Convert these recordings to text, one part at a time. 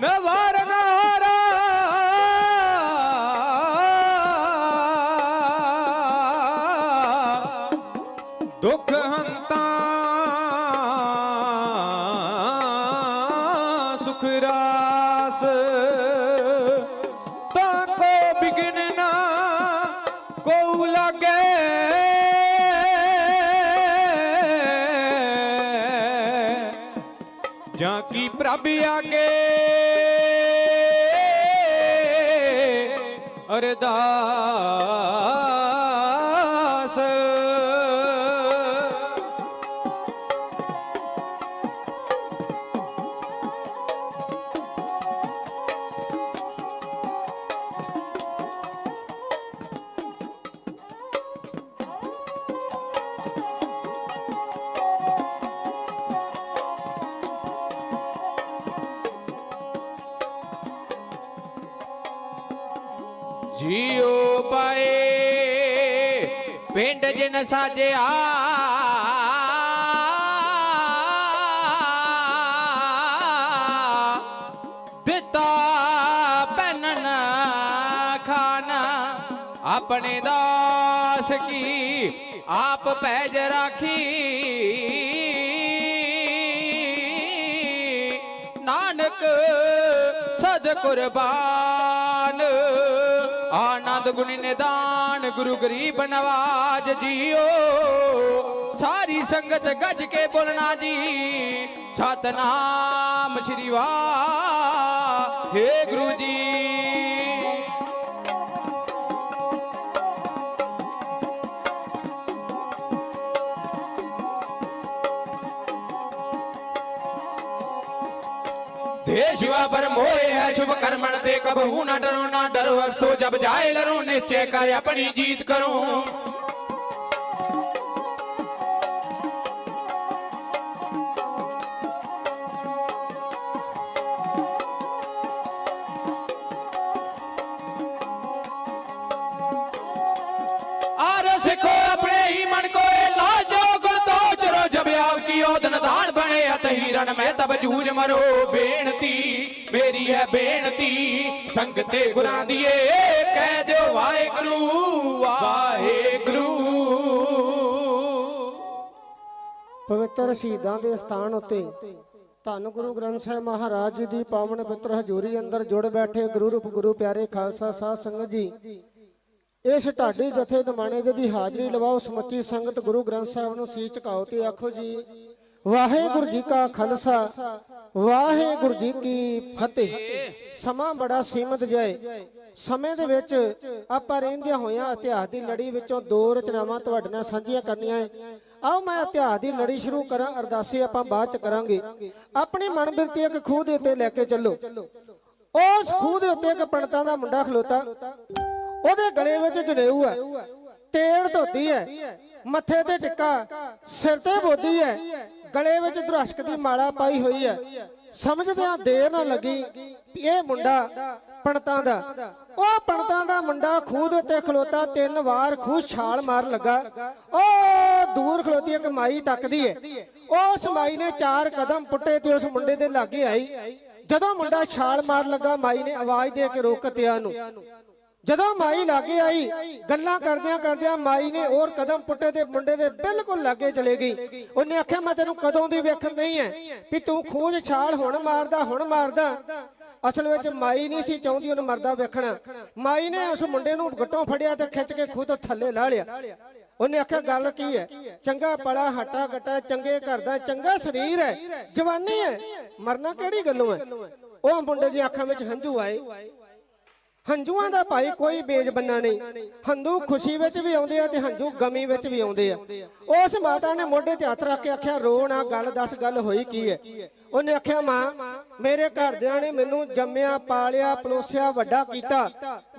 ਮੈਂ ਵਾਰ ਨਾਰਾ ਦੁੱਖ ਹੰਤਾ ਸੁਖ ਰਾਸ ਤਾਂ ਕੋ ਬਿਗਨ ਨਾ ਕੋ ਲਾਗੇ ਜਾਂ ਕੀ ਪ੍ਰਭ ਆਗੇ ਅਰਦਾਸ ਜੀਓ ਪਾਏ, ਪਿੰਡ ਜਿਨ ਸਾਜਿਆ। ਦਿੱਤਾ ਪੈਨਨ ਖਾਨ, ਆਪਣੇ ਦਾਸ ਕੀ ਆਪ ਪੈਜ ਰਾਖੀ। ਨਾਨਕ ਸਦ ਕੁਰਬਾਨ। ਆਨੰਦ ਗੁਣੀ ਨਿਦਾਨ ਗੁਰੂ ਗਰੀਬ ਨਵਾਜ ਜੀਓ। ਸਾਰੀ ਸੰਗਤ ਗੱਜ ਕੇ ਬੋਲਣਾ ਜੀ, ਸਤਨਾਮ ਸ਼੍ਰੀ ਵਾਹ। ਹੇ ਗੁਰੂ ਜੀ। ધે શિવા પર મોય હે શુભ કર્મણ, તે કબહુ ન ડરો ન ડર વર્ષો જબ જાય લરું, નિશ્ચય કાર્ય આપણી જીત કરું. ਮਿਲਣ ਮੈਂ ਤਬ ਜੂਝ ਮਰੋ, ਬੇਨਤੀ, ਮੇਰੀ ਹੈ ਬੇਨਤੀ। ਸੰਗਤੇ ਗੁਰਾਂ ਦੀਏ ਕਹਿ ਦਿਓ ਵਾਹਿਗੁਰੂ ਵਾਹਿਗੁਰੂ। ਪਵਿੱਤਰ ਸ਼ਹੀਦਾਂ ਦੇ ਸਥਾਨ ਉੱਤੇ ਧੰਨ ਗੁਰੂ ਗ੍ਰੰਥ ਸਾਹਿਬ ਮਹਾਰਾਜ ਜੀ ਦੀ ਪਾਵਨ ਪਿੱਤਰ ਹਜ਼ੂਰੀ ਅੰਦਰ ਜੁੜ ਬੈਠੇ ਗੁਰੂ ਰੂਪ ਗੁਰੂ ਪਿਆਰੇ ਖਾਲਸਾ ਸਾਧ ਸੰਗਤ ਜੀ। ਇਸ ਢਾਡੀ ਜਥੇ ਦਮਾਣੇ ਜੀ ਹਾਜ਼ਰੀ ਲਵਾਓ, ਸਮੁੱਚੀ ਸੰਗਤ ਗੁਰੂ ਗ੍ਰੰਥ ਸਾਹਿਬ ਨੂੰ ਸੀਸ ਝੁਕਾਓ ਤੇ ਆਖੋ ਜੀ ਵਾਹਿਗੁਰੂ ਜੀ ਕਾ ਖਾਲਸਾ, ਵਾਹਿਗੁਰੂ ਜੀ ਕੀ ਫਤਿਹ। ਸਮਾਂ ਬੜਾ ਸੀਮਤ ਜਾਏ ਸਮੇਂ ਦੇ ਵਿੱਚ ਆਪਾਂ ਰਹਿੰਦਿਆਂ ਹੋਇਆਂ ਇਤਿਹਾਸ ਦੀ ਲੜੀ ਵਿੱਚੋਂ ਦੋ ਰਚਨਾਵਾਂ ਤੁਹਾਡੇ ਨਾਲ ਸਾਂਝੀਆਂ ਕਰਨੀਆਂ ਹੈ ਆਓ ਮੈਂ ਇਤਿਹਾਸ ਦੀ ਲੜੀ ਸ਼ੁਰੂ ਕਰਾਂ, ਅਰਦਾਸੇ ਆਪਾਂ ਬਾਅਦ ਚ ਕਰਾਂਗੇ। ਆਪਣੀ ਮਨ ਬਿਰਤੀ ਇੱਕ ਖੂਹ ਦੇ ਉੱਤੇ ਲੈ ਕੇ ਚੱਲੋ। ਉਸ ਖੂਹ ਦੇ ਉੱਤੇ ਇੱਕ ਪੰਡਤਾਂ ਦਾ ਮੁੰਡਾ ਖਲੋਤਾ। ਉਹਦੇ ਗਲੇ ਵਿੱਚ ਜੜੇਊ ਹੈ। ਤੇੜ ਧੋਤੀ ਹੈ। ਮੱਥੇ ਤੇ ਟਿੱਕਾ। ਸਿਰ ਤੇ ਬੋਦੀ ਹੈ। ਗਲੇ ਵਿੱਚ ਦਰਸ਼ਕ ਦੀ ਮਾਲਾ ਪਾਈ ਹੋਈ ਹੈ। ਸਮਝਦਿਆਂ ਦੇਰ ਨਾ ਲੱਗੀ ਇਹ ਮੁੰਡਾ ਪੰਡਤਾਂ ਦਾ। ਉਹ ਪੰਡਤਾਂ ਦਾ ਮੁੰਡਾ ਖੂਹ ਦੇ ਉੱਤੇ ਖਲੋਤਾ, ਤਿੰਨ ਵਾਰ ਖੂਹ ਛਾਲ ਮਾਰ ਲੱਗਾ। ਉਹ ਦੂਰ ਖਲੋਤੀ ਇੱਕ ਮਾਈ ਤੱਕਦੀ ਹੈ ਉਸ ਮਾਈ ਨੇ ਚਾਰ ਕਦਮ ਪੁੱਟੇ ਤੇ ਉਸ ਮੁੰਡੇ ਦੇ ਲਾਗੇ ਆਈ। ਜਦੋਂ ਮੁੰਡਾ ਛਾਲ ਮਾਰ ਲੱਗਾ, ਮਾਈ ਨੇ ਆਵਾਜ਼ ਦੇ ਕੇ ਰੋਕਤਿਆ ਨੂੰ। ਜਦੋਂ ਮਾਈ ਲਾਗੇ ਆਈ, ਗੱਲਾਂ ਕਰਦਿਆਂ ਕਰਦਿਆਂ ਮਾਈ ਨੇ ਹੋਰ ਕਦਮ ਪੁੱਟੇ ਤੇ ਮੁੰਡੇ ਦੇ ਬਿਲਕੁਲ ਲਾਗੇ ਚਲੇ ਗਈ। ਉਹਨੇ ਆਖਿਆ, ਮੈਂ ਤੈਨੂੰ ਕਦੋਂ ਦੀ ਵੇਖਣ ਨਹੀਂ ਹੈ ਵੀ ਤੂੰ ਖੂਜ ਛਾਲ ਹੁਣ ਮਾਰਦਾ ਹੁਣ ਮਾਰਦਾ। ਅਸਲ ਵਿੱਚ ਮਾਈ ਨਹੀਂ ਸੀ ਚਾਹੁੰਦੀ ਉਹਨੂੰ ਮਰਦਾ ਵੇਖਣਾ। ਮਾਈ ਨੇ ਉਸ ਮੁੰਡੇ ਨੂੰ ਗੱਟੋਂ ਫੜਿਆ ਤੇ ਖਿੱਚ ਕੇ ਖੁਦ ਤੋਂ ਥੱਲੇ ਲਾ ਲਿਆ। ਉਹਨੇ ਆਖਿਆ, ਗੱਲ ਕੀ ਹੈ ਚੰਗਾ ਪੜਾ, ਹਟਾ ਗਟਾ ਚੰਗੇ ਘਰ ਦਾ, ਚੰਗਾ ਸਰੀਰ ਹੈ ਜਵਾਨੀ ਹੈ ਮਰਨਾ ਕਿਹੜੀ ਗੱਲੋਂ ਹੈ ਉਹ ਮੁੰਡੇ ਦੀਆਂ ਅੱਖਾਂ ਵਿੱਚ ਹੰਝੂ ਆਏ। ਹੰਝੂਆਂ ਦਾ ਭਾਈ ਕੋਈ ਬੇਜਬੰਨਾ ਨਹੀਂ। ਹੰਝੂ ਖੁਸ਼ੀ ਵਿੱਚ ਵੀ ਆਉਂਦੇ ਆ ਤੇ ਹੰਝੂ ਗਮੀ ਵਿੱਚ ਵੀ ਆਉਂਦੇ ਆ। ਉਸ ਮਾਤਾ ਨੇ ਮੋਢੇ ਤੇ ਹੱਥ ਰੱਖ ਕੇ ਆਖਿਆ, ਰੋ ਨਾ, ਗੱਲ ਦੱਸ, ਗੱਲ ਹੋਈ ਕੀ ਹੈ? ਉਹਨੇ ਆਖਿਆ, ਮਾਂ, ਮੇਰੇ ਘਰਦਿਆਂ ਨੇ ਮੈਨੂੰ ਜੰਮਿਆ, ਪਾਲਿਆ, ਪਲੋਸਿਆ, ਵੱਡਾ ਕੀਤਾ।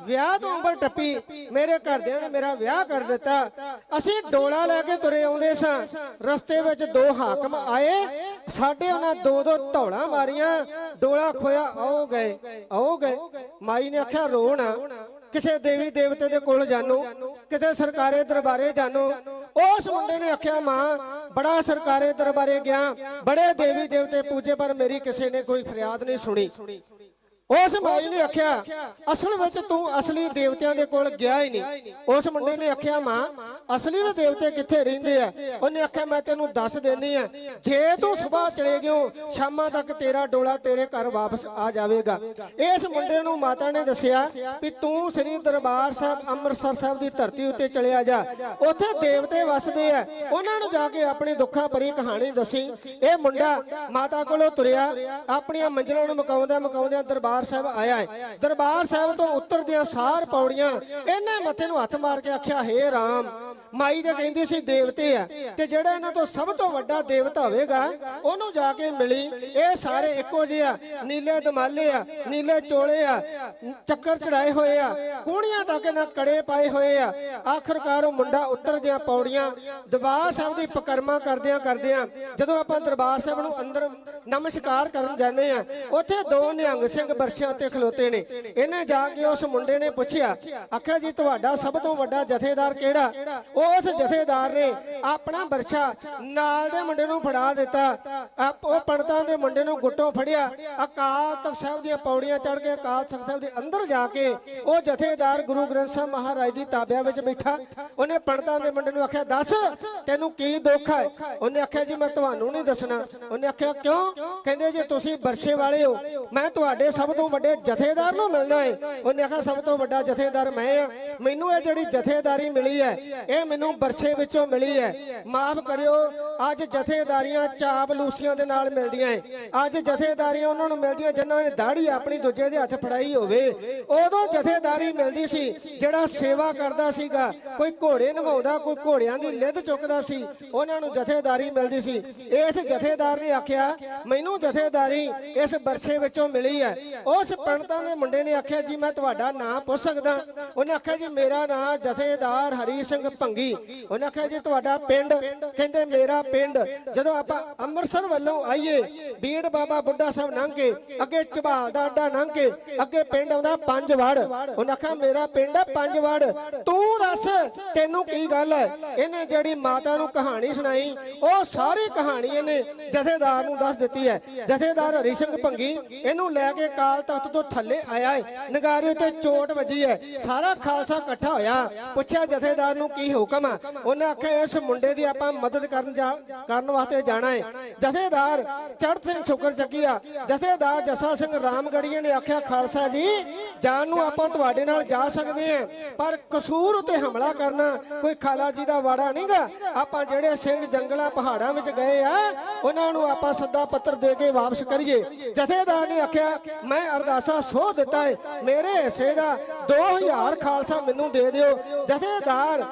ਵਿਆਹ ਤੋਂ ਉਮਰ ਟੱਪੀ, ਮੇਰੇ ਘਰਦਿਆਂ ਨੇ ਮੇਰਾ ਵਿਆਹ ਕਰ ਦਿੱਤਾ। ਅਸੀਂ ਡੋਲਾ ਲੈ ਕੇ ਤੁਰੇ ਆਉਂਦੇ ਸਾਂ। ਰਸਤੇ ਵਿੱਚ ਦੋ ਹਾਕਮ ਆਏ। ਸਾਡੇ ਉਹਨਾਂ ਦੋ ਦੋ ਧੌਲਾ ਮਾਰੀਆਂ। ਡੋਲਾ ਖੋਇਆ ਆਓ ਗਏ ਆਓ ਗਏ। ਮਾਈ ਨੇ ਆਖਿਆ, ਰੋ ਕਿਸੇ ਦੇਵੀ ਦੇਵਤੇ ਦੇ ਕੋਲ ਜਾਨੋ। ਕਿਤੇ ਸਰਕਾਰੇ ਦਰਬਾਰੇ ਜਾਨੋ। ਉਸ ਮੁੰਡੇ ਨੇ ਆਖਿਆ, ਮਾਂ, ਬੜਾ ਸਰਕਾਰੇ ਦਰਬਾਰੇ ਗਿਆ, ਬੜੇ ਦੇਵੀ ਦੇਵਤੇ ਪੂਜੇ, ਪਰ ਮੇਰੀ ਕਿਸੇ ਨੇ ਕੋਈ ਫਰਿਆਦ ਨਹੀਂ ਸੁਣੀ। ਉਸ ਮਾਈ ਨੇ ਆਖਿਆ ਅਸਲ ਵਿੱਚ ਤੂੰ ਅਸਲੀ ਦੇਵਤਿਆਂ ਦੇ ਕੋਲ ਗਿਆ ਹੀ ਨਹੀਂ। ਉਸ ਮੁੰਡੇ ਨੇ ਆਖਿਆ ਮਾਂ ਅਸਲੀ ਦੇ ਦੇਵਤੇ ਕਿੱਥੇ ਰਹਿੰਦੇ ਆ? ਉਹਨੇ ਆਖਿਆ ਮੈਂ ਤੈਨੂੰ ਦੱਸ ਦੇਣੀ ਆ ਜੇ ਤੂੰ ਸਵੇਰ ਚਲੇ ਗਿਓ ਸ਼ਾਮਾਂ ਤੱਕ ਤੇਰਾ ਡੋਲਾ ਤੇਰੇ ਘਰ ਵਾਪਸ ਆ ਜਾਵੇਗਾ। ਇਸ ਮੁੰਡੇ ਨੂੰ ਮਾਤਾ ਨੇ ਦੱਸਿਆ ਵੀ ਤੂੰ ਸ੍ਰੀ ਦਰਬਾਰ ਸਾਹਿਬ ਅੰਮ੍ਰਿਤਸਰ ਸਾਹਿਬ ਦੀ ਧਰਤੀ ਉੱਤੇ ਚਲਿਆ ਜਾ। ਉੱਥੇ ਦੇਵਤੇ ਵਸਦੇ ਆ। ਉਹਨਾਂ ਨੂੰ ਜਾ ਕੇ ਆਪਣੀ ਦੁੱਖਾਂ ਭਰੀ ਕਹਾਣੀ ਦੱਸੀ। ਇਹ ਮੁੰਡਾ ਮਾਤਾ ਕੋਲੋਂ ਤੁਰਿਆ ਆਪਣੀਆਂ ਮੰਜ਼ਲਾਂ ਨੂੰ ਮਕਾਉਂਦਾ ਮਕਾਉਂਦਿਆਂ ਦਰਬਾਰ ਸਾਹਿਬ ਆਇਆ ਹੈ ਦਰਬਾਰ ਸਾਹਿਬ ਤੋਂ ਉਤਰਦਿਆਂ ਸਾਰ ਪੌੜੀਆਂ, ਇਹਨੇ ਮੱਥੇ ਨੂੰ ਹੱਥ ਮਾਰ ਕੇ ਆਖਿਆ, ਹੇ ਰਾਮ ਮਾਈ ਦੇ ਕਹਿੰਦੀ ਸੀ ਦੇਵਤੇ ਆ। ਤੇ ਜਿਹੜਾ ਇਹਨਾਂ ਤੋਂ ਸਭ ਤੋਂ ਵੱਡਾ ਦੇਵਤਾ ਹੋਵੇਗਾ, ਉਹਨੂੰ ਜਾ ਕੇ ਮਿਲੀ। ਇਹ ਸਾਰੇ ਇੱਕੋ ਜਿਹੇ ਆ। ਨੀਲੇ ਦਮਾਲੇ ਆ, ਨੀਲੇ ਚੋਲੇ ਆ, ਚੱਕਰ ਚੜਾਏ ਹੋਏ ਆ। ਕੂਣੀਆਂ ਤੱਕ ਨਾ ਕੜੇ ਪਾਏ ਹੋਏ ਆ। ਆਖਰਕਾਰ ਉਹ ਮੁੰਡਾ ਉਤਰਦਿਆਂ ਪੌੜੀਆਂ, ਦਰਬਾਰ ਸਾਹਿਬ ਦੀ ਪਕਰਮਾ ਕਰਦਿਆਂ ਕਰਦਿਆਂ ਜਦੋਂ ਆਪਾਂ ਦਰਬਾਰ ਸਾਹਿਬ ਨੂੰ ਅੰਦਰ ਨਮਸਕਾਰ ਕਰਨ ਜਾਂਦੇ ਆ, ਉੱਥੇ ਦੋ ਨਿਹੰਗ ਸਿੰਘ ਬਰਸਿਆਂ ਤੇ ਖਲੋਤੇ ਨੇ। ਇਹਨੇ ਜਾ ਕੇ ਉਸ ਮੁੰਡੇ ਨੇ ਪੁੱਛਿਆ, ਆਖਿਆ ਜੀ, ਤੁਹਾਡਾ ਸਭ ਤੋਂ ਵੱਡਾ ਜਥੇਦਾਰ ਕਿਹੜਾ? ਉਸ ਜਥੇਦਾਰ ਨੇ ਆਪਣਾ ਬਰਛਾ ਨਾਲ ਦੇ ਮੁੰਡੇ ਨੂੰ ਫੜਾ ਦਿੱਤਾ। ਉਹ ਪੰਡਤਾਂ ਦੇ ਮੁੰਡੇ ਨੂੰ ਗੁੱਟੋਂ ਫੜਿਆ। ਅਕਾਲ ਤਖਤ ਸਾਹਿਬ ਦੀਆਂ ਪੌੜੀਆਂ ਚੜ੍ਹ ਕੇ ਅਕਾਲ ਤਖਤ ਸਾਹਿਬ ਦੇ ਅੰਦਰ ਜਾ ਕੇ ਉਹ ਜਥੇਦਾਰ ਗੁਰੂ ਗ੍ਰੰਥ ਸਾਹਿਬ ਮਹਾਰਾਜ ਦੀ ਤਾਬਿਆਂ ਵਿੱਚ ਬੈਠਾ। ਉਹਨੇ ਪੰਡਤਾਂ ਦੇ ਮੁੰਡੇ ਨੂੰ ਆਖਿਆ, ਦੱਸ, ਤੈਨੂੰ ਕੀ ਦੁੱਖ ਹੈ? ਉਹਨੇ ਆਖਿਆ, ਜੀ, ਮੈਂ ਤੁਹਾਨੂੰ ਨਹੀਂ ਦੱਸਣਾ। ਉਹਨੇ ਆਖਿਆ, ਕਿਉਂ? ਕਹਿੰਦੇ, ਜੇ ਤੁਸੀਂ ਬਰਛੇ ਵਾਲੇ ਹੋ, ਮੈਂ ਤੁਹਾਡੇ ਸਭ ਤੋਂ ਵੱਡੇ ਜਥੇਦਾਰ ਨੂੰ ਮਿਲਣਾ ਹੈ ਉਹਨੇ ਆਖਿਆ, ਸਭ ਤੋਂ ਵੱਡਾ ਜਥੇਦਾਰ ਮੈਂ ਆ। ਮੈਨੂੰ ਇਹ ਜਿਹੜੀ ਜਥੇਦਾਰੀ ਮਿਲੀ ਹੈ, ਇਹ ਮੈਨੂੰ ਬਰਸੇ ਵਿੱਚੋਂ ਮਿਲੀ ਹੈ। ਮਾਫ ਕਰਿਓ, ਅੱਜ ਜਥੇਦਾਰੀਆਂ ਚਾਪਲੂਸੀਆਂ ਦੇ ਨਾਲ ਮਿਲਦੀਆਂ ਹੈ ਅੱਜ ਜਥੇਦਾਰੀਆਂ ਉਹਨਾਂ ਨੂੰ ਮਿਲਦੀਆਂ ਜਿਨ੍ਹਾਂ ਨੇ ਦਾੜੀ ਆਪਣੀ ਦੂਜੇ ਦੇ ਹੱਥ ਫੜਾਈ ਹੋਵੇ। ਉਦੋਂ ਜਥੇਦਾਰੀ ਮਿਲਦੀ ਸੀ, ਜਿਹੜਾ ਸੇਵਾ ਕਰਦਾ ਸੀਗਾ। ਕੋਈ ਘੋੜੇ ਨਵਾਉਂਦਾ, ਕੋਈ ਘੋੜਿਆਂ ਦੀ ਲਿੱਦ ਚੁੱਕਦਾ ਸੀ, ਉਹਨਾਂ ਨੂੰ ਜਥੇਦਾਰੀ ਮਿਲਦੀ ਸੀ। ਇਸ ਜਥੇਦਾਰ ਨੇ ਆਖਿਆ, ਮੈਨੂੰ ਜਥੇਦਾਰੀ ਇਸ ਬਰਸੇ ਵਿੱਚੋਂ ਮਿਲੀ ਹੈ। ਉਸ ਪੰਡਤਾਂ ਦੇ ਮੁੰਡੇ ਨੇ ਆਖਿਆ, ਜੀ, ਮੈਂ ਤੁਹਾਡਾ ਨਾਮ ਪੁੱਛ ਸਕਦਾ। ਉਹਨੇ ਆਖਿਆ, ਜੀ, ਮੇਰਾ ਨਾਮ ਜਥੇਦਾਰ ਹਰੀ ਸਿੰਘ ਭੰਗੀ ਉਹਨੇ ਆਖਿਆ ਜੀ ਤੁਹਾਡਾ ਪਿੰਡ ਕਹਿੰਦੇ ਮੇਰਾ ਪਿੰਡ ਜਦੋਂ ਆਪਾਂ ਅੰਮ੍ਰਿਤਸਰ ਵੱਲੋਂ ਆਈਏ ਬੀੜ ਬਾਬਾ ਬੁੱਢਾ ਸਾਹਿਬ ਲੰਘ ਕੇ ਅੱਗੇ ਝਬਾਲ ਦਾ ਅੱਡਾ ਲੰਘ ਕੇ ਅੱਗੇ ਪਿੰਡ ਆਉਂਦਾ ਪੰਜ ਵੜ ਉਹਨੇ ਆਖਿਆ ਮੇਰਾ ਪਿੰਡ ਹੈ ਪੰਜ ਵੜ ਤੂੰ ਦੱਸ ਤੈਨੂੰ ਕੀ ਗੱਲ ਹੈ? ਇਹਨੇ ਜਿਹੜੀ ਮਾਤਾ ਨੂੰ ਕਹਾਣੀ ਸੁਣਾਈ ਉਹ ਸਾਰੀ ਕਹਾਣੀ ਇਹਨੇ ਜਥੇਦਾਰ ਨੂੰ ਦੱਸ ਦਿੱਤੀ ਹੈ। ਜਥੇਦਾਰ ਹਰੀ ਸਿੰਘ ਭੰਗੀ ਇਹਨੂੰ ਲੈ ਕੇ ਕਾਲ ਤਖਤ ਤੋਂ ਥੱਲੇ ਆਇਆ ਹੈ। ਨਗਾਰੇ ਤੇ ਚੋਟ ਵੱਜੀ ਹੈ। ਸਾਰਾ ਖਾਲਸਾ ਇਕੱਠਾ ਹੋਇਆ। ਪੁੱਛਿਆ ਜਥੇਦਾਰ ਨੂੰ ਕੀ ਹੁਕਮ ਹੈ ਉਹਨੇ ਆਖਿਆ, ਇਸ ਮੁੰਡੇ ਦੀ ਆਪਾਂ ਮਦਦ ਕਰਨ ਜਾ ਕਰਨ ਵਾਸਤੇ ਜਾਣਾ ਹੈ ਜਥੇਦਾਰ ਚੜ੍ਹ ਸਿੰਘ ਸ਼ੁਕਰ ਚੱਕੀਆ ਜਥੇਦਾਰ ਜਸਾ ਸਿੰਘ ਰਾਮਗੜੀਏ ਨੇ ਆਖਿਆ, ਖਾਲਸਾ ਜੀ, ਜਾਨ ਨੂੰ ਆਪਾਂ ਤੁਹਾਡੇ ਨਾਲ ਜਾ ਸਕਦੇ ਹਾਂ ਪਰ ਕਸੂਰ ਉਤੇ ਹਮਲਾ ਕਰਨਾ ਕੋਈ ਖਾਲਾ ਜੀ ਦਾ ਵਾੜਾ ਨਹੀਂਗਾ ਆਪਾਂ ਜਿਹੜੇ ਸਿੰਘ ਜੰਗਲਾਂ ਪਹਾੜਾਂ ਵਿੱਚ ਗਏ ਆ, ਉਹਨਾਂ ਨੂੰ ਆਪਾਂ ਸੱਦਾ ਪੱਤਰ ਦੇ ਕੇ ਵਾਪਸ ਕਰੀਏ। ਜਥੇਦਾਰ ਨੇ ਆਖਿਆ, ਮੈਂ ਅਰਦਾਸਾ ਸੋ ਦਿੱਤਾ ਹੈ ਮੇਰੇ ਹਿੱਸੇ ਦਾ 2000 ਖਾਲਸਾ ਮੈਨੂੰ ਦੇ ਦਿਓ। ਜਥੇਦਾਰ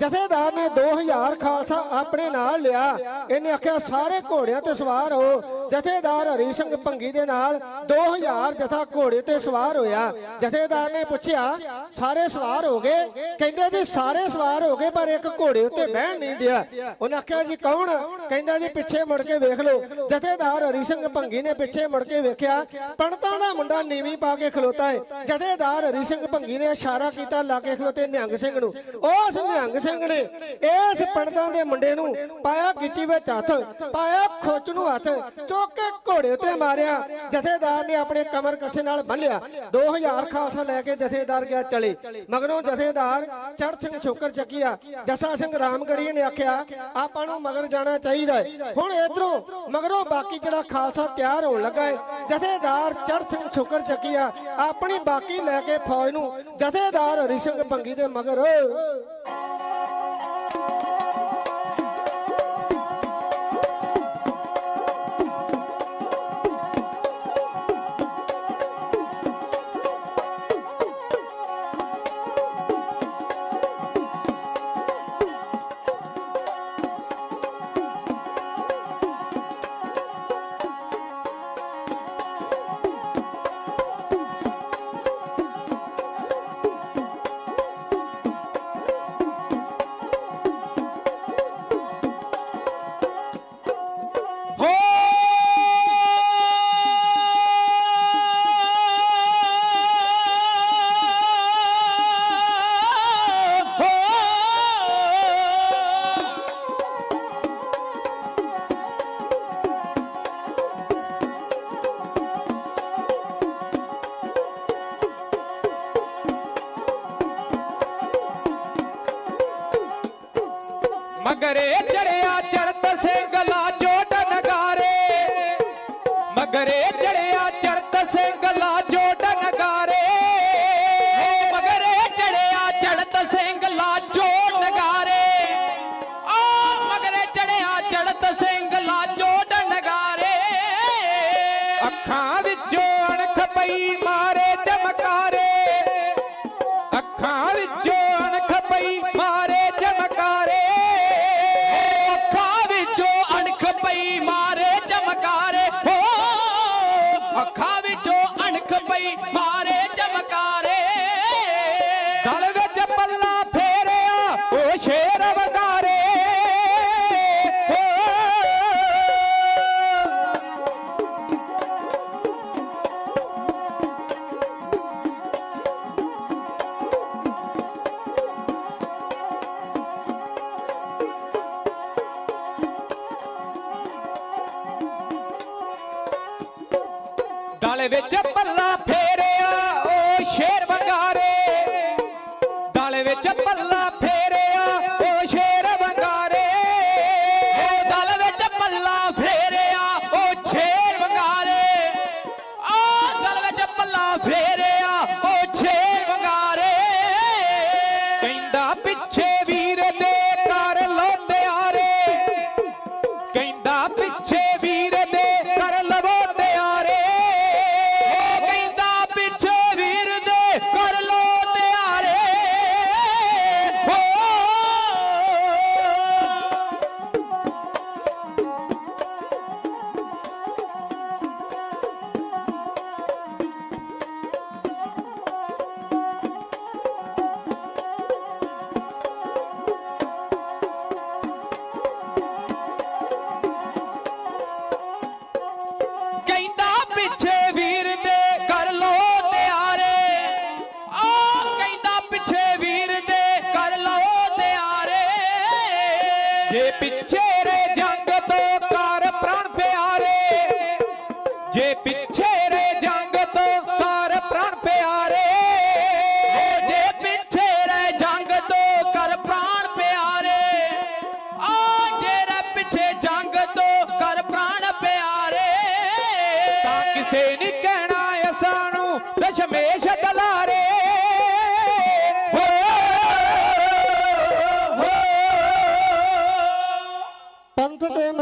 ਜਥੇਦਾਰ ਨੇ 2000 ਖਾਲਸਾ ਆਪਣੇ ਨਾਲ ਲਿਆ। ਇਹਨੇ ਆਖਿਆ ਸਾਰੇ ਘੋੜਿਆਂ ਤੇ ਸਵਾਰ ਹੋ। ਜਥੇਦਾਰ ਹਰੀ ਸਿੰਘ ਭੰਗੀ ਦੇ ਨਾਲ 2000 ਜਥਾ ਘੋੜੇ ਤੇ ਸਵਾਰ ਹੋਇਆ। ਜਥੇਦਾਰ ਨੇ ਪੁੱਛਿਆ, ਸਾਰੇ ਸਵਾਰ ਹੋ ਗਏ? ਕਹਿੰਦੇ, ਜੀ, ਸਾਰੇ ਸਵਾਰ ਹੋ ਗਏ, ਪਰ ਇੱਕ ਘੋੜੇ ਉੱਤੇ ਬਹਿਣ ਨਹੀਂ ਦਿਆ। ਉਹਨੇ ਆਖਿਆ, ਜੀ, ਕੌਣ? ਕਹਿੰਦਾ, ਜੀ, ਪਿੱਛੇ ਮੁੜ ਕੇ ਵੇਖ ਲਓ। ਜਥੇਦਾਰ ਹਰੀ ਸਿੰਘ ਭੰਗੀ ਨੇ ਪਿੱਛੇ ਮੁੜ ਕੇ ਵੇਖਿਆ ਪੰਡਤਾਂ ਦਾ ਮੁੰਡਾ ਨੀਵੀਂ ਪਾ ਕੇ ਖਲੋਤਾ ਹੈ ਜਥੇਦਾਰ ਹਰੀ ਸਿੰਘ ਭੰਗੀ ਨੇ ਇਸ਼ਾਰਾ ਕੀਤਾ, ਲਾ ਕੇ ਖਲੋਤੇ ਨਿਹੰਗ ਸਿੰਘ ਨੂੰ। ਉਸ ਨਿਹੰਗ ਸਿੰਘ ਨੇ ਇਸ ਪੰਡਤਾਂ ਦੇ ਮੁੰਡੇ ਨੂੰ ਪਾਇਆ ਗਿੱਚੀ ਵਿੱਚ ਹੱਥ, ਪਾਇਆ ਖੋਚ ਨੂੰ ਹੱਥ ਚੁੱਕ ਕੇ ਘੋੜੇ ਉੱਤੇ ਮਾਰਿਆ। ਜਥੇਦਾਰ ਨੇ ਆਪਣੇ ਕਮਰ ਕੱਸੇ ਨਾਲ ਬੰਨਿਆ 2000 ਖਾਲਸਾ ਲੈ ਕੇ ਜਥੇਦਾਰ ਗਿਆ ਚਲੇ। ਮਗਰੋਂ ਜਥੇਦਾਰ ਚੜ੍ਹ ਸਿੰਘ ਸ਼ੁਕਰ ਚੱਕੀਆ। ਜਸਾ ਸਿੰਘ ਰਾਮਗੜੀਏ ਨੇ ਆਖਿਆ, ਆਪਾਂ ਨੂੰ ਮਗਰ ਜਾਣਾ ਚਾਹੀਦਾ ਹੈ। ਹੁਣ ਇਧਰੋਂ ਮਗਰੋਂ ਬਾਕੀ ਜਿਹੜਾ ਖਾਲਸਾ ਤਿਆਰ ਹੋਣ ਲੱਗਾ ਹੈ, ਜਥੇਦਾਰ ਚੜ੍ਹ ਸਿੰਘ ਸ਼ੁਕਰ ਚੱਕੀਆ। ਆਪਣੀ ਬਾਕੀ ਲੈ ਕੇ ਫੌਜ ਨੂੰ ਜਥੇਦਾਰ ਹਰੀ ਸਿੰਘ ਭੰਗੀ ਦੇ ਮਗਰ ਮਗਰੇ ਚੜਿਆ ਚੜਤ ਸਿੰਘ ਲਾ ਜੋਟ ਨਗਾਰੇ। ਮਗਰੇ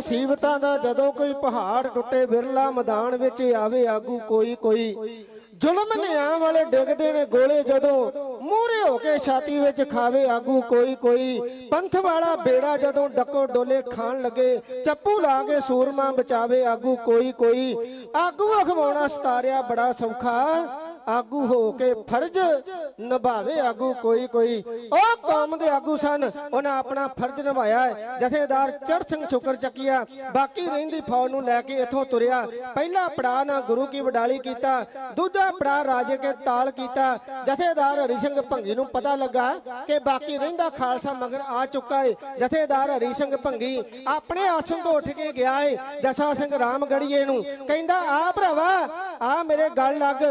ਮੁਸੀਬਤਾਂ ਦਾ ਜਦੋਂ ਕੋਈ ਪਹਾੜ ਟੁੱਟੇ ਬਿਰਲਾ ਮੈਦਾਨ ਵਿੱਚ ਆਵੇ ਆਗੂ ਕੋਈ ਕੋਈ। ਜ਼ੁਲਮ ਨਿਆਂ ਵਾਲੇ ਡਿੱਗਦੇ ਨੇ ਗੋਲੇ ਜਦੋਂ ਮੂਹਰੇ ਹੋ ਕੇ ਛਾਤੀ ਵਿੱਚ ਖਾਵੇ ਆਗੂ ਕੋਈ ਕੋਈ। ਪੰਥ ਵਾਲਾ ਬੇੜਾ ਜਦੋਂ ਡੱਕੋ ਡੋਲੇ ਖਾਣ ਲੱਗੇ, ਚੱਪੂ ਲਾ ਕੇ ਸੂਰਮਾ ਬਚਾਵੇ ਆਗੂ ਕੋਈ ਕੋਈ। ਆਗੂ ਅਖਵਾਉਣਾ ਸਤਾਰਿਆ ਬੜਾ ਸੌਖਾ। ਆਗੂ ਹੋ ਕੇ ਫਰਜ਼ ਨਿਭਾਵੇ ਆਗੂ ਕੋਈ ਕੋਈ। ਉਹ ਕੌਮ ਦੇ ਆਗੂ ਸਨ। ਉਹਨਾਂ ਆਪਣਾ ਫਰਜ਼ ਨਿਭਾਇਆ ਜਥੇਦਾਰ ਚੜ ਸਿੰਘ ਸ਼ੁਕਰ ਚੱਕੀਆ। ਬਾਕੀ ਰਹਿੰਦੀ ਫੌਜ ਨੂੰ ਲੈ ਕੇ ਇੱਥੋਂ ਤੁਰਿਆ। ਪਹਿਲਾ ਪੜਾਅ ਨਾ ਗੁਰੂ ਕੀ ਵਡਾਲੀ ਕੀਤਾ। ਦੂਜਾ ਪੜਾ ਰਾਜੇ ਕੇ ਤਾਲ ਕੀਤਾ। ਜਥੇਦਾਰ ਹਰੀ ਸਿੰਘ ਭੰਗੀ ਨੂੰ ਪਤਾ ਲੱਗਾ ਕਿ ਬਾਕੀ ਰਹਿੰਦਾ ਖਾਲਸਾ ਮਗਰ ਆ ਚੁੱਕਾ ਹੈ ਜਥੇਦਾਰ ਹਰੀ ਸਿੰਘ ਭੰਗੀ ਆਪਣੇ ਆਸਣ ਤੋਂ ਉੱਠ ਕੇ ਗਿਆ ਏ ਜਸਾ ਸਿੰਘ ਰਾਮਗੜੀਏ ਨੂੰ। ਕਹਿੰਦਾ, ਆ ਭਰਾਵਾ, ਆ ਮੇਰੇ ਗੱਲ ਲੱਗ।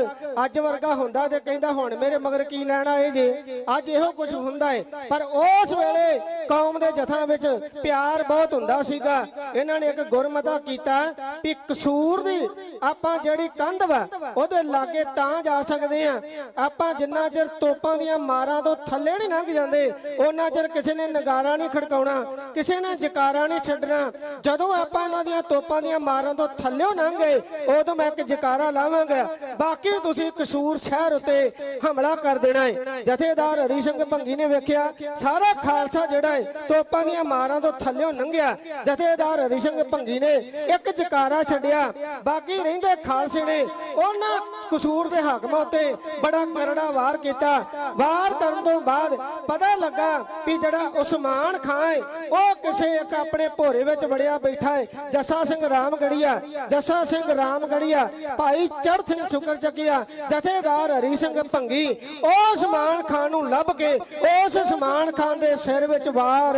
ਅੱਜ ਵਰਗਾ ਹੁੰਦਾ ਤੇ ਕਹਿੰਦਾ ਹੁਣ ਮੇਰੇ ਮਗਰ ਕੀ ਲੈਣ ਆਏ ਜੇ? ਅੱਜ ਇਹੋ ਕੁਝ ਹੁੰਦਾ ਹੈ ਪਰ ਉਸ ਵੇਲੇ ਕੌਮ ਦੇ ਜਥਾਂ ਵਿੱਚ ਪਿਆਰ ਬਹੁਤ ਹੁੰਦਾ ਸੀਗਾ। ਇਹਨਾਂ ਨੇ ਇੱਕ ਗੁਰਮਤਾ ਕੀਤਾ ਵੀ ਕਸੂਰ ਦੀ ਆਪਾਂ ਜਿਹੜੀ ਕੰਧ ਵਾ, ਉਹਦੇ ਲਾਗੇ ਤਾਂ ਜਾ ਸਕਦੇ ਆ। ਆਪਾਂ ਜਿੰਨਾ ਚਿਰ ਤੋਪਾਂ ਦੀਆਂ ਮਾਰਾਂ ਤੋਂ ਥੱਲੇ ਨਹੀਂ ਲੰਘ ਜਾਂਦੇ ਉਹਨਾਂ ਚਿਰ ਕਿਸੇ ਨੇ ਨਗਾਰਾ ਨਹੀਂ ਖੜਕਾਉਣਾ, ਕਿਸੇ ਨੇ ਜਕਾਰਾ ਨਹੀਂ ਛੱਡਣਾ। ਜਦੋਂ ਆਪਾਂ ਇਹਨਾਂ ਦੀਆਂ ਤੋਪਾਂ ਦੀਆਂ ਮਾਰਾਂ ਤੋਂ ਥੱਲਿਓਂ ਲੰਘ ਗਏ, ਉਦੋਂ ਮੈਂ ਇੱਕ ਜਕਾਰਾ ਲਾਵਾਂਗਾ। ਬਾਕੀ ਤੁਸੀਂ ਕਸੂਰ ਸ਼ਹਿਰ ਉਤੇ ਹਮਲਾ ਕਰ ਦੇਣਾ ਹੈ। ਜਥੇਦਾਰ ਹਰੀ ਸਿੰਘ ਭੰਗੀ ਨੇ ਵੇਖਿਆ, ਸਾਰਾ ਖਾਲਸਾ ਜਿਹੜਾ ਹੈ, ਤੋਪਾਂ ਦੀਆਂ ਮਾਰਾਂ ਤੋਂ ਥੱਲਿਓਂ ਲੰਘਿਆ। ਜਥੇਦਾਰ ਹਰੀ ਸਿੰਘ ਭੰਗੀ ਨੇ ਇੱਕ ਜਕਾਰਾ ਛੱਡਿਆ। ਬਾਕੀ ਰਹਿੰਦੇ ਖਾਲਸੇ ਨੇ ਉਹਨਾਂ ਕਸੂਰ ਦੇ ਹਾਕਮਾਂ ਉੱਤੇ ਬੜਾ ਕਰੜਾ ਵਾਰ ਕੀਤਾ। ਵਾਰ ਕਰਨ ਤੋਂ ਬਾਅਦ ਪਤਾ ਲੱਗਾ ਵੀ ਜਿਹੜਾ ਉਸਮਾਨ ਖਾਨ ਹੈ, ਉਹ ਕਿਸੇ ਇੱਕ ਆਪਣੇ ਭੋਰੇ ਵਿੱਚ ਵੜਿਆ ਬੈਠਾ ਹੈ। ਜੱਸਾ ਸਿੰਘ ਰਾਮਗੜੀਆ, ਜੱਸਾ ਸਿੰਘ ਰਾਮਗੜੀਆ ਭਾਈ ਚੜ ਸਿੰਘ ਸ਼ੁਕਰ ਚੱਕਿਆ। ਜਥੇਦਾਰ ਹਰੀ ਸਿੰਘ ਭੰਗੀ ਉਹ ਸਮਾਨ ਖਾਨ ਨੂੰ ਲੱਭ ਕੇ ਉਸ ਉਸਮਾਨ ਖਾਨ ਦੇ ਸਿਰ ਵਿੱਚ ਵਾਰ।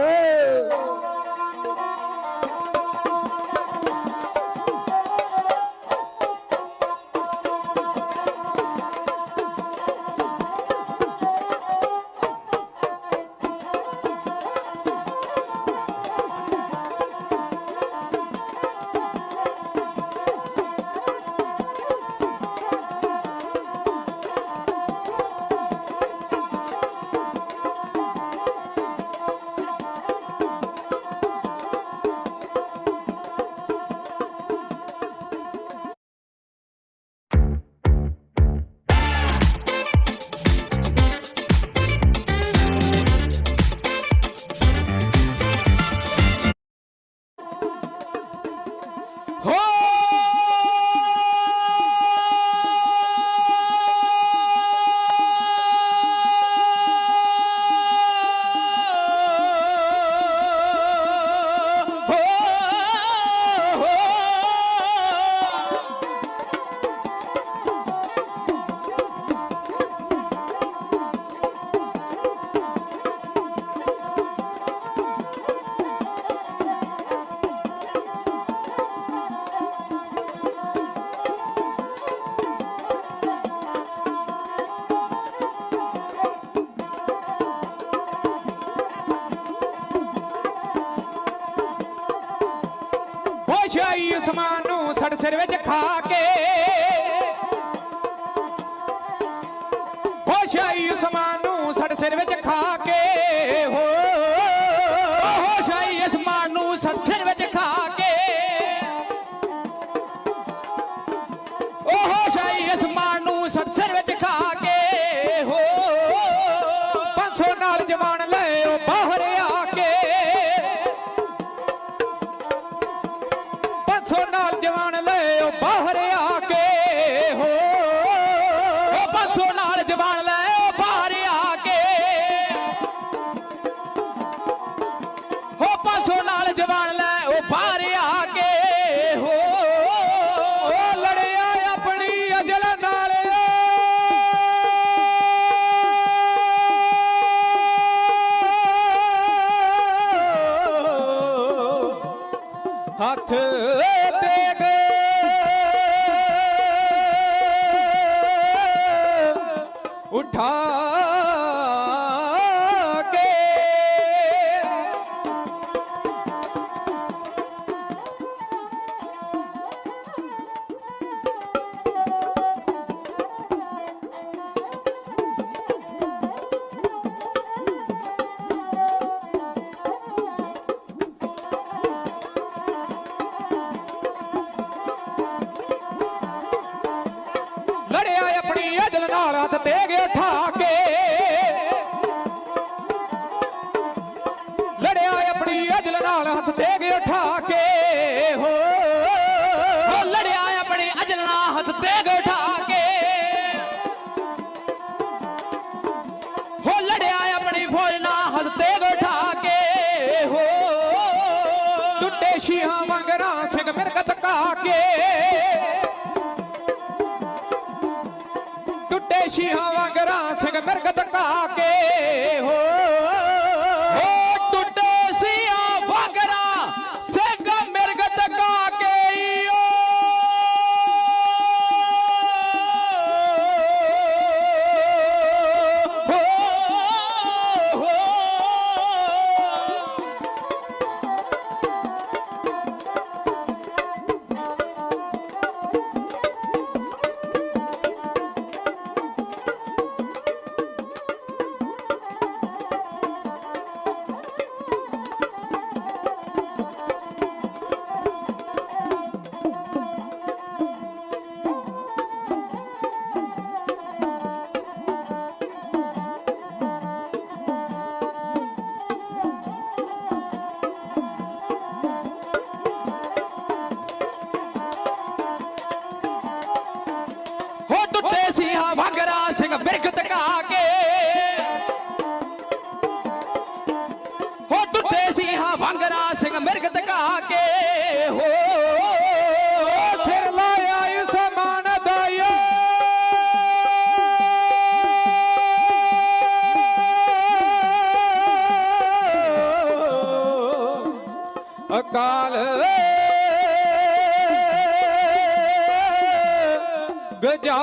ਅਸਮਾਨ ਨੂੰ ਸੜ ਸਿਰ ਵਿੱਚ ਖਾ ਕੇ ਸੋਨਾ ਜਵਾਨ ਲੈ ਉਹ ਬਾਹਰ merkata ਵੰਗਰਾ ਸਿੰਘ ਮਿਰਗ ਧਕਾ ਕੇ ਹੋ। ਸਿਰ ਲਾਇਆ ਇਸ ਮਾਨ ਦਾਇਓ ਅਕਾਲ। ਗਜਾ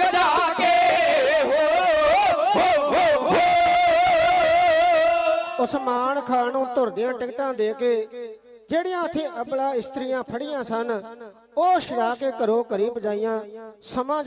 ਘਬਰਾ ਕੇ ਉਸਮਾਨ ਖਾਨ ਨੂੰ ਧੁਰਦਿਆਂ ਟਿਕਟਾਂ ਦੇ ਕੇ ਜਿਹੜੀਆਂ ਉੱਥੇ ਅਬਲਾ ਇਸਤਰੀਆਂ ਫੜੀਆਂ ਸਨ, ਉਹ ਛੜਾ ਕੇ ਘਰੋਂ ਘਰੀ ਪਜਾਈਆਂ ਸਮਾਂ